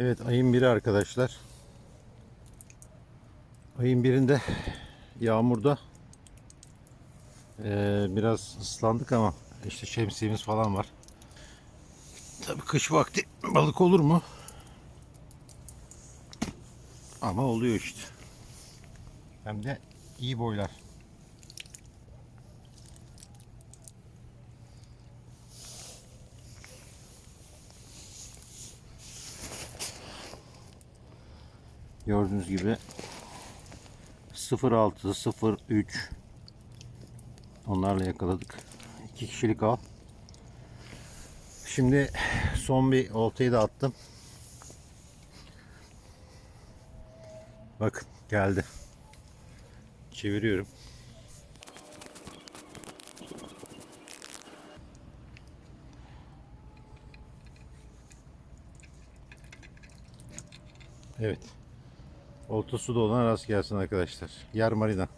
Evet ayın biri arkadaşlar. Ayın birinde yağmurda eee, biraz ıslandık ama işte şemsiyemiz falan var. Tabii kış vakti balık olur mu? Ama oluyor işte. Hem de iyi boylar. Gördüğünüz gibi 06 03 onlarla yakaladık. İki kişilik av. Şimdi son bir oltayı da attım. Bakın geldi. Çeviriyorum. Evet. Olta suda olan rast gelsin arkadaşlar. Yer marina.